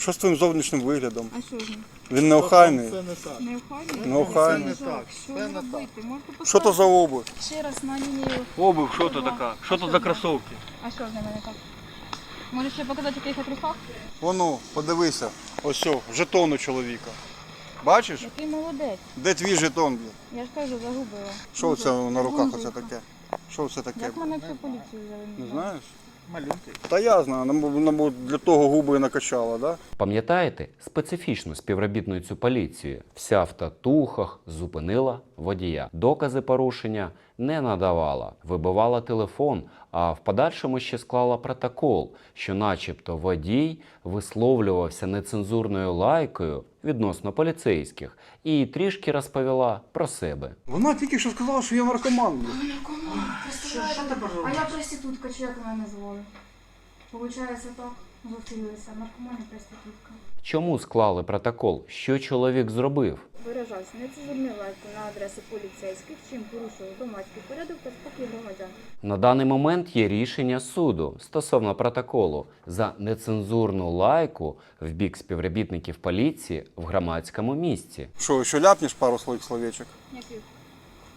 Що з твоїм зовнішнім виглядом? А що ж? Він неохайний. Це не так. Не охайно? Неохайно. Це не так. Що Це не робити? Можете Що то за обувь? Ще раз на лінію. Обув, що то така? Що то за кросовки? А що ж на мене так? Можеш ще показати, який я трусах? Воно, подивися. Ось о, жетон у чоловіка. Бачиш? Який молодець. Де твій жетон, блін? Я ж кажу, загубила. Що це на руках оце таке? Що це таке? Як мене всю поліцію взяли? Не знаєш? Малюнки. Та я знаю, нам, нам для того губи накачала, да? Пам'ятаєте специфічну співробітницю поліції? Вся в татухах зупинила водія. Докази порушення не надавала, вибивала телефон, а в подальшому ще склала протокол, що, начебто, водій висловлювався нецензурною лайкою відносно поліцейських і трішки розповіла про себе. Вона тільки що сказала, що я наркоман. блін. А я проститутка, чи як мене звали? Получається так, зустрілися. Наркоман і проститутка. Чому склали протокол? Що чоловік зробив? Виражався нецензурною лайкою на адреси поліцейських, чим порушував громадський порядок та спокій громадян. На даний момент є рішення суду стосовно протоколу за нецензурну лайку в бік співробітників поліції в громадському місці. Що, ще ляпнеш пару своїх словечок? Яких?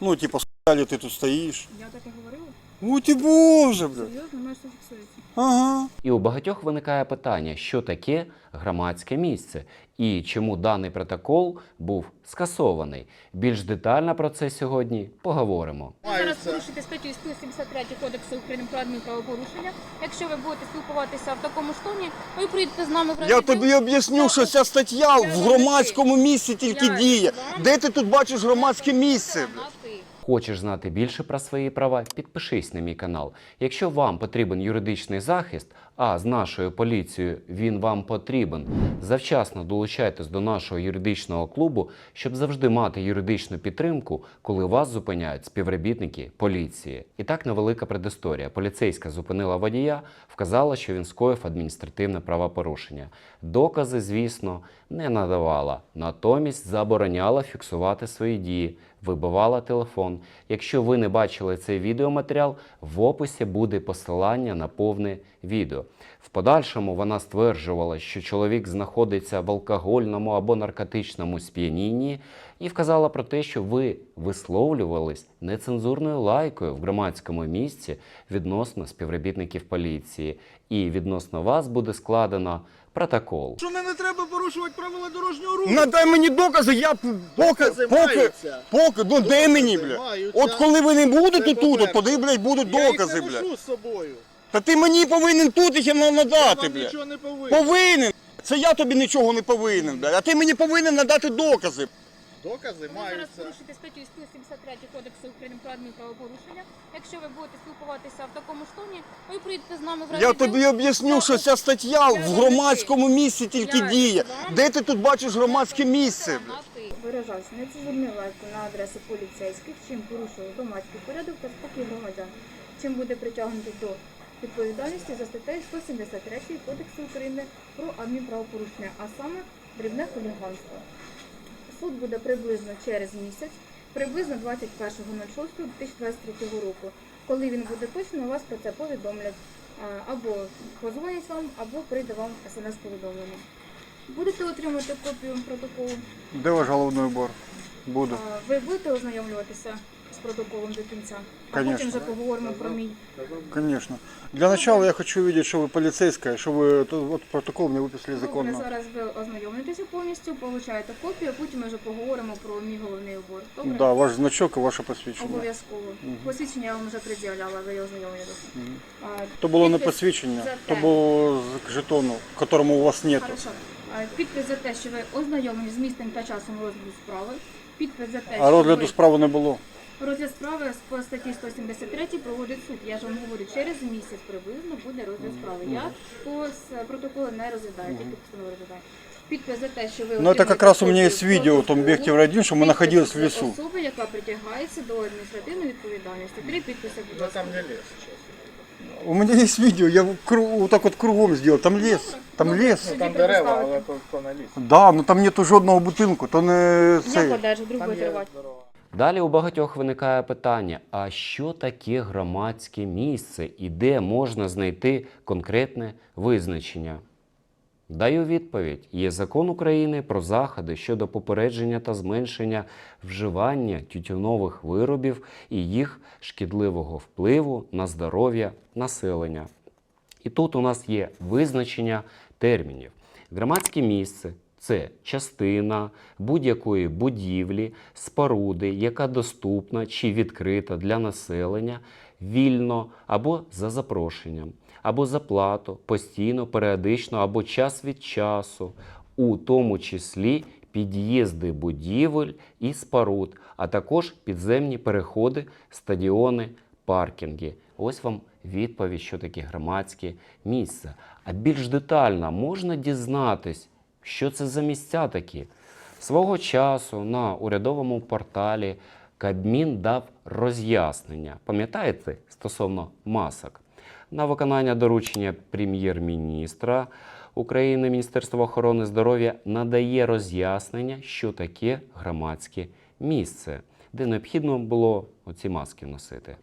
Ну, типу, с***лі ти тут стоїш. Я так і говорила? Ну ти боже, блядь. Серйозно, мене все фіксується. Ага. І у багатьох виникає питання, що таке громадське місце і чому даний протокол був скасований. Більш детально про це сьогодні поговоримо. Ви зараз порушите статтю 173 Кодексу України про адмінправопорушення. Якщо ви будете спілкуватися в такому ж тоні, ви прийдете з нами в Я тобі об'ясню, що ця стаття в громадському місці тільки діє. Де ти тут бачиш громадське місце? Хочеш знати більше про свої права? Підпишись на мій канал. Якщо вам потрібен юридичний захист, а з нашою поліцією він вам потрібен, завчасно долучайтесь до нашого юридичного клубу, щоб завжди мати юридичну підтримку, коли вас зупиняють співробітники поліції. І так невелика предісторія. Поліцейська зупинила водія, вказала, що він скоїв адміністративне правопорушення. Докази, звісно, не надавала, натомість забороняла фіксувати свої дії вибивала телефон. Якщо ви не бачили цей відеоматеріал, в описі буде посилання на повне відео. В подальшому вона стверджувала, що чоловік знаходиться в алкогольному або наркотичному сп'янінні, і вказала про те, що ви висловлювались нецензурною лайкою в громадському місці відносно співробітників поліції, і відносно вас буде складено протокол. Що не, не треба порушувати правила дорожнього руху? Надай мені докази, я поки, Докази поки, маються. поки, ну дай мені, бля. маються. От коли ви не будете Це тут, от по-перше. тоді, блядь, будуть Я докази, їх не бля. ношу з собою. Та ти мені повинен тут їх Я надати, вам бля. нічого не повинен. Повинен. Це я тобі нічого не повинен, бля. А ти мені повинен надати докази. Докази Ви зараз маються. порушите статтю 173 Кодексу України про адмінправопорушення. Якщо ви будете спілкуватися в такому ж тоні, ви прийдете з нами в Я тобі об'ясню, що ця стаття в громадському місці тільки діє. вам- Де ти тут бачиш громадське місце? бля? На ти. Виражався нецензурною лайкою на адреси поліцейських, чим порушував громадський порядок та спокій громадян. Чим буде притягнутий до відповідальності за статтею 173 Кодексу України про адмінправопорушення, а саме дрібне хуліганство. Суд буде приблизно через місяць, приблизно 21.06.2023 року. Коли він буде точно, вас про це повідомлять. Або позвонять вам, або прийде вам смс-повідомлення. Будете отримати копію протоколу. Де ваш головний убор? Буду. А, Ви будете ознайомлюватися з протоколом до кінця, а Конечно. потім вже поговоримо про мій. Конечно. Для начала я хочу видеть, что вы полицейская, что вы то- вот протокол мне выписали Добре, законно. зараз ви ознайомитеся повністю, получаєте копію, а потім ми вже поговоримо про мій головний убор. Добре? Да, ваш значок и ваше посвідчення. Обов'язково. Посвідчення я вам вже пред'являла, ви ознайомилися. А, То було не підпис посвідчення, за то те- було з жетону, которому у вас нету. Хорошо. А, Підпис за те, що ви ознайомлені з місцем та часом розгляду справи. Підпис за те, А що розгляду ви... справи не було. Розгляд справи по статті 173 проводить суд. Я ж вам говорю, через місяць приблизно буде розгляд справи. Я по протоколу не розглядаю, тільки постанову розглядаю. Підпис за те, що ви Ну, это как раз у меня копію есть видео, там. Бехтев один, что мы находились в за лесу. Особи, яка притягається до адміністративної відповідальності. Три підписи, будь Ну ласка. там не лес сейчас. У меня есть видео, я в кру- вот так вот кругом сделал. Там лес, там Добре. лес. Там дерева, але то, то на ліс. Да, но там нету жодного будинку, то не Я це. подержу, друг Там буде є тривати. Далі у багатьох виникає питання: а що таке громадське місце і де можна знайти конкретне визначення? Даю відповідь: є закон України про заходи щодо попередження та зменшення вживання тютюнових виробів і їх шкідливого впливу на здоров'я населення. І тут у нас є визначення термінів. Громадське місце це частина будь-якої будівлі, споруди, яка доступна чи відкрита для населення вільно або за запрошенням, або за плату, постійно, періодично або час від часу, у тому числі під'їзди будівель і споруд, а також підземні переходи, стадіони, паркінги. Ось вам відповідь, що таке громадське місце. А більш детально можна дізнатись, що це за місця такі. Свого часу на урядовому порталі Кабмін дав роз'яснення. Пам'ятаєте стосовно масок? На виконання доручення прем'єр-міністра України Міністерство охорони здоров'я надає роз'яснення, що таке громадське місце, де необхідно було оці маски носити.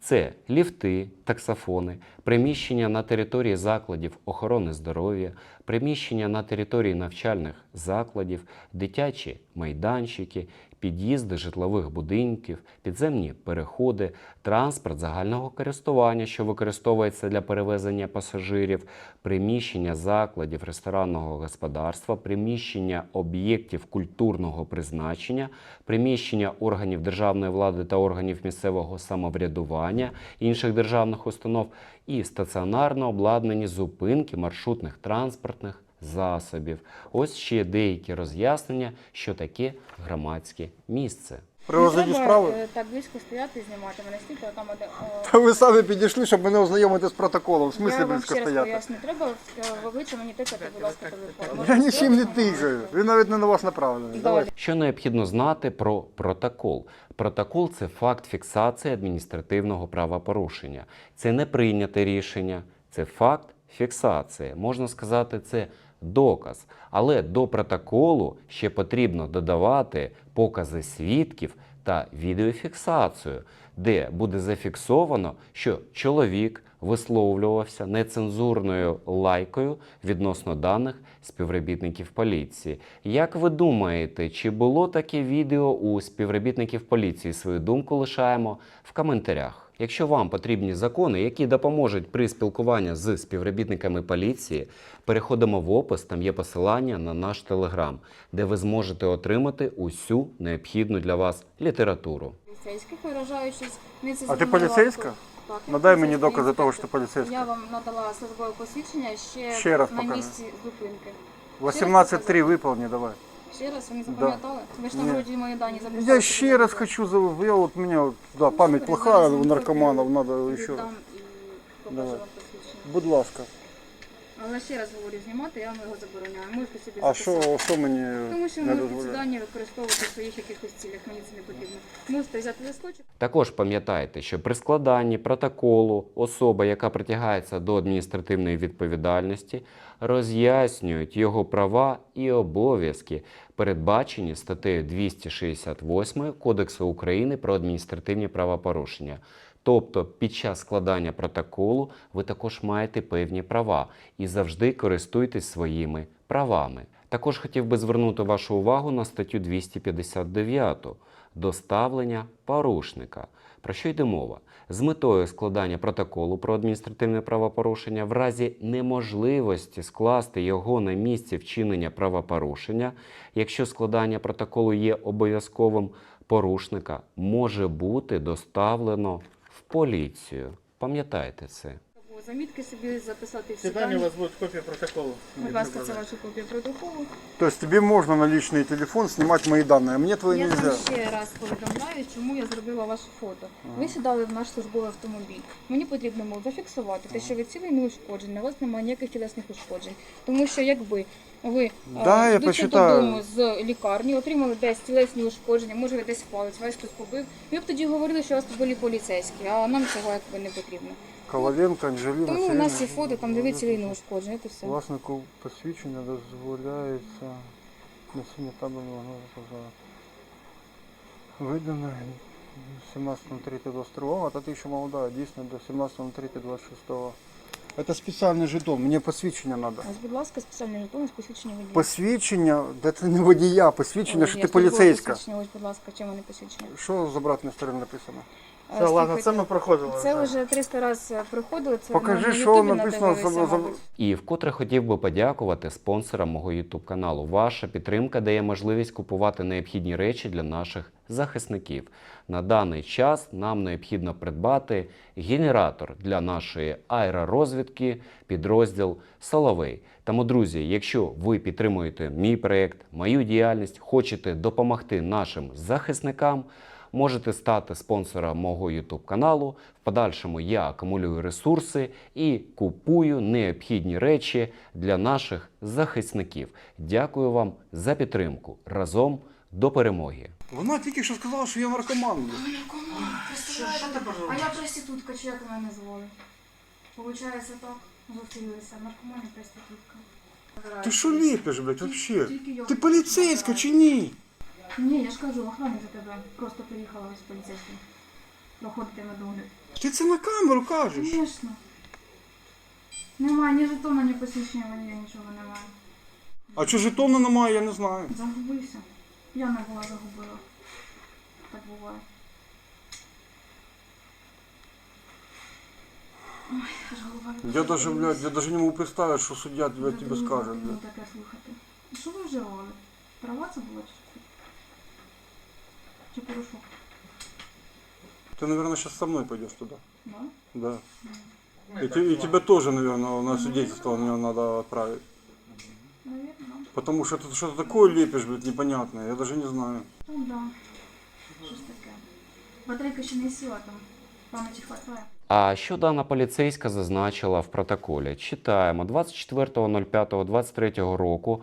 Це ліфти, таксофони, приміщення на території закладів охорони здоров'я, приміщення на території навчальних закладів, дитячі майданчики, під'їзди житлових будинків, підземні переходи, транспорт загального користування, що використовується для перевезення пасажирів, приміщення закладів ресторанного господарства, приміщення об'єктів культурного призначення, приміщення органів державної влади та органів місцевого самоврядування, інших державних установ і стаціонарно обладнані зупинки маршрутних транспортних засобів. Ось ще деякі роз'яснення, що таке громадське місце. При розгляді справи. е, так близько стояти і знімати мене стільки, а там один. о, Та ви самі підійшли, щоб мене ознайомити з протоколом. В смислі Я вам близько раз стояти? поясню. Треба е, в обличчя мені тикати, будь ласка, телефон. Я нічим не тикаю. Він навіть не на вас направлений. Давайте. Що необхідно знати про протокол? Протокол це факт фіксації адміністративного правопорушення. Це не прийняте рішення, це факт фіксації. Можна сказати, це доказ. Але до протоколу ще потрібно додавати покази свідків та відеофіксацію, де буде зафіксовано, що чоловік висловлювався нецензурною лайкою відносно даних співробітників поліції. Як ви думаєте, чи було таке відео у співробітників поліції? Свою думку лишаємо в коментарях. Якщо вам потрібні закони, які допоможуть при спілкуванні з співробітниками поліції, переходимо в опис. Там є посилання на наш телеграм, де ви зможете отримати усю необхідну для вас літературу. Поліцейських виражаючись А ти поліцейська? Так, Надай мені докази того, що ти поліцейська. Я вам надала службове посвідчення ще, Ще раз на покажи. місці зупинки. 18.3 виповні, давай. Ще раз ви не запам'ятали? Ви ж Ні. вроді мої дані записали. Я ще раз хочу, за- я вот у меня вот, да, память плохая у наркоманов, надо еще. Віддам і покажу Давай. вам посвідчення. Будь ласка. Але ще раз говорю, знімати я вам його забороняю. Можете собі А записати. що, що мені Тому що не ви можете ці дозволяє? дані використовувати в своїх якихось цілях, мені це не потрібно. Можете взяти листочок. Також пам'ятайте, що при складанні протоколу особа, яка притягається до адміністративної відповідальності, роз'яснюють його права і обов'язки, передбачені статтею 268 Кодексу України про адміністративні правопорушення. Тобто під час складання протоколу ви також маєте певні права і завжди користуйтесь своїми правами. Також хотів би звернути вашу увагу на статтю 259 доставлення порушника. Про що йде мова? З метою складання протоколу про адміністративне правопорушення в разі неможливості скласти його на місці вчинення правопорушення, якщо складання протоколу є обов'язковим порушника, може бути доставлено в поліцію. Пам'ятайте це. Замітки собі записати всі Свидание у вас будет копия протокола. Будь ласка, це ваша копія протоколу. То есть тебе можно на личный телефон снимать мои данные, а мне твои Я нельзя. вам ще раз повідомляю, чому я зробила ваше фото. Ви сідали в наш службовий автомобіль. Мені потрібно було зафіксувати те, що ви цілий не ушкоджений, у вас немає ніяких тілесних ушкоджень. Тому що якби ви е, Да, я йдучи почитаю. додому з лікарні, отримали десь тілесні ушкодження, може ви десь палець, вас хтось побив. Ви б тоді говорили, що у вас були поліцейські, а нам цього якби не потрібно. Коваленко, Анжеліна, Тому у нас є фото, там де ви цілий не ушкоджені, це все. Власнику посвідчення дозволяється носіння табельного поза видане 17.03.22, а та ти ще молода, дійсно до 17.03.26 Це спеціальний жетон, мені посвідчення треба. Ось, будь ласка, спеціальний жетон з посвідчення водія. Посвідчення, де це не водія, посвідчення, що ти поліцейська. посвідчення. Ось, будь ласка, чим вони посвідчені? Що з обратної сторони написано? Е, Все, ладно, це ми проходили. Це вже. вже 300 разів проходили. Це Покажи, на що Ютубі написано за- за- мабуть. І вкотре хотів би подякувати спонсорам мого YouTube каналу. Ваша підтримка дає можливість купувати необхідні речі для наших захисників. На даний час нам необхідно придбати генератор для нашої аеророзвідки, підрозділ Соловей. Тому, друзі, якщо ви підтримуєте мій проект, мою діяльність, хочете допомогти нашим захисникам. Можете стати спонсором мого YouTube каналу. В подальшому я акумулюю ресурси і купую необхідні речі для наших захисників. Дякую вам за підтримку. Разом до перемоги! Вона тільки що сказала, що я наркоман. блін. Представляєте? А я проститутка, чи як мене звали? Получається так, зустрілися. Наркоман і проститутка. Ти що ліпиш, блядь, вообще? Тільки Ти поліцейська чи ні? Ні, я ж кажу, охорони за тебе. Просто приїхала з поліцейським. Проходити на догляд. Ти це на камеру кажеш. Звісно. Немає ні жетона, ні посвідчення водія, нічого немає. А чи жетона немає, я не знаю. Загубився. Я не була загубила. Так буває. Ой, аж голова. Я даже, блядь, я даже не можу представити, що суддя тебе, тебе дуже скаже, потрібно блядь. таке слухати. Що ви вживали? Права це було чи що? Чи порошок? Ты, наверное, сейчас со мной пойдешь туда. Да? Да. И, те- и тебя тоже, наверное, на свидетельство мне надо отправить. Наверно. Потому что ты что-то такое лепишь, блядь, непонятное. Я даже не знаю. Ну да. Щось таке. Батарейка ще не сіла там. Пам'яті хватає. А що дана поліцейська зазначила в протоколі? Читаємо 24.05.23 року.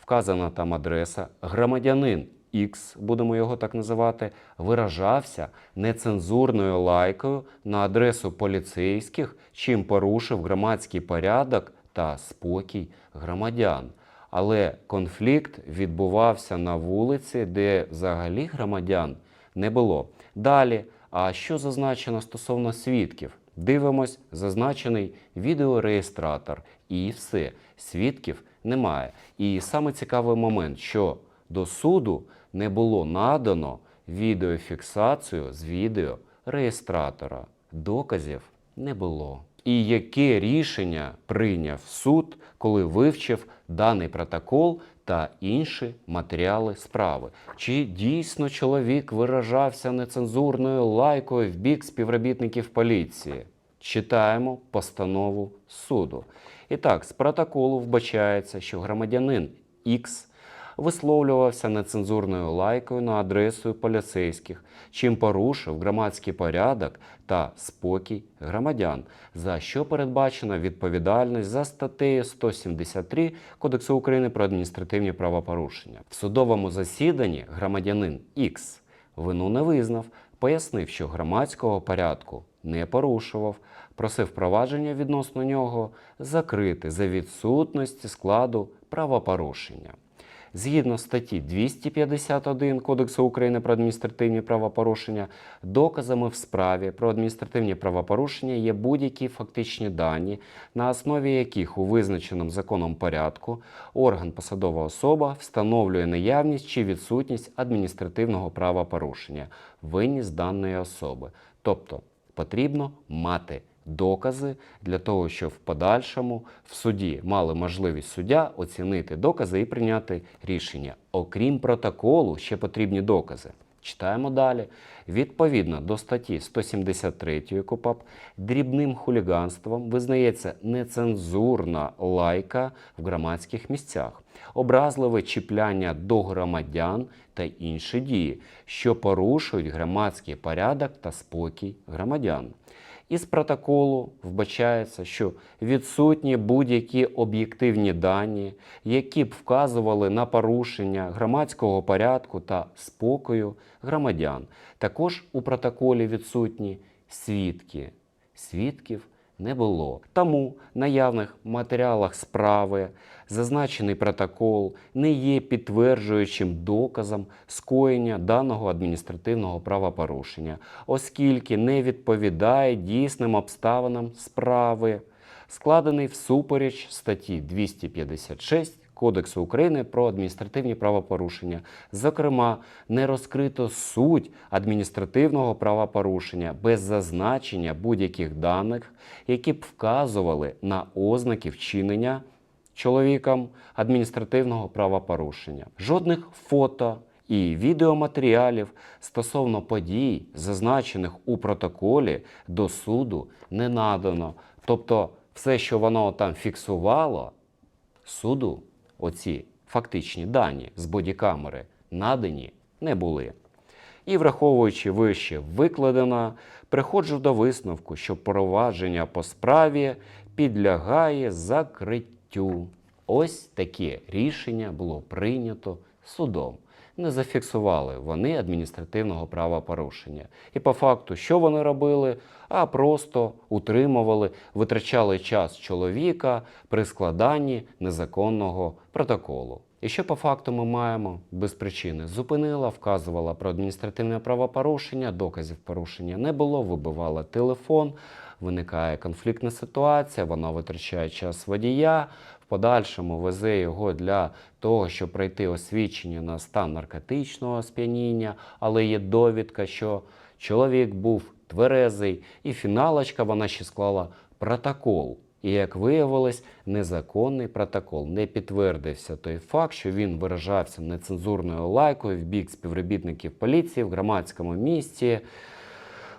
Вказана там адреса. Громадянин X, будемо його так називати, виражався нецензурною лайкою на адресу поліцейських, чим порушив громадський порядок та спокій громадян. Але конфлікт відбувався на вулиці, де взагалі громадян не було. Далі, а що зазначено стосовно свідків? Дивимось, зазначений відеореєстратор, і все. Свідків немає. І саме цікавий момент, що до суду не було надано відеофіксацію з відеореєстратора. Доказів не було. І яке рішення прийняв суд, коли вивчив даний протокол та інші матеріали справи? Чи дійсно чоловік виражався нецензурною лайкою в бік співробітників поліції? Читаємо постанову суду. І так, з протоколу вбачається, що громадянин X висловлювався нецензурною лайкою на адресу поліцейських, чим порушив громадський порядок та спокій громадян, за що передбачена відповідальність за статтею 173 Кодексу України про адміністративні правопорушення. В судовому засіданні громадянин X вину не визнав, пояснив, що громадського порядку не порушував, просив провадження відносно нього закрити за відсутності складу правопорушення. Згідно статті 251 Кодексу України про адміністративні правопорушення, доказами в справі про адміністративні правопорушення є будь-які фактичні дані, на основі яких у визначеному законом порядку орган посадова особа встановлює наявність чи відсутність адміністративного правопорушення, винність даної особи. Тобто потрібно мати докази для того, щоб в подальшому в суді мали можливість суддя оцінити докази і прийняти рішення. Окрім протоколу, ще потрібні докази. Читаємо далі. Відповідно до статті 173 КУПАП, дрібним хуліганством визнається нецензурна лайка в громадських місцях, образливе чіпляння до громадян та інші дії, що порушують громадський порядок та спокій громадян. Із протоколу вбачається, що відсутні будь-які об'єктивні дані, які б вказували на порушення громадського порядку та спокою громадян. Також у протоколі відсутні свідки. Свідків не було. Тому наявних матеріалах справи зазначений протокол не є підтверджуючим доказом скоєння даного адміністративного правопорушення, оскільки не відповідає дійсним обставинам справи. складений всупереч статті 256 Кодексу України про адміністративні правопорушення. Зокрема, не розкрито суть адміністративного правопорушення без зазначення будь-яких даних, які б вказували на ознаки вчинення чоловіком адміністративного правопорушення. Жодних фото і відеоматеріалів стосовно подій, зазначених у протоколі, до суду не надано. Тобто, все, що воно там фіксувало, суду оці фактичні дані з бодікамери надані не були. І враховуючи вище викладено, приходжу до висновку, що провадження по справі підлягає закриттю. Ось таке рішення було прийнято судом. Не зафіксували вони адміністративного правопорушення. І по факту, що вони робили, а просто утримували, витрачали час чоловіка при складанні незаконного протоколу. І що по факту ми маємо без причини? Зупинила, вказувала про адміністративне правопорушення, доказів порушення не було, вибивала телефон, виникає конфліктна ситуація, вона витрачає час водія, в подальшому везе його для того, щоб пройти освідчення на стан наркотичного сп'яніння, але є довідка, що чоловік був тверезий, і фіналочка вона ще склала протокол. І як виявилось, незаконний протокол не підтвердився той факт, що він виражався нецензурною лайкою в бік співробітників поліції в громадському місці.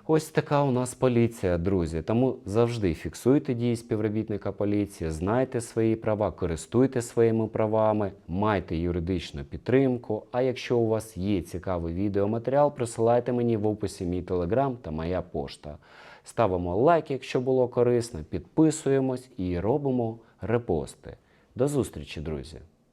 Ось така у нас поліція, друзі. Тому завжди фіксуйте дії співробітника поліції, знайте свої права, користуйте своїми правами, майте юридичну підтримку. А якщо у вас є цікавий відеоматеріал, присилайте мені в описі мій телеграм та моя пошта. Ставимо лайк, якщо було корисно, підписуємось і робимо репости. До зустрічі, друзі!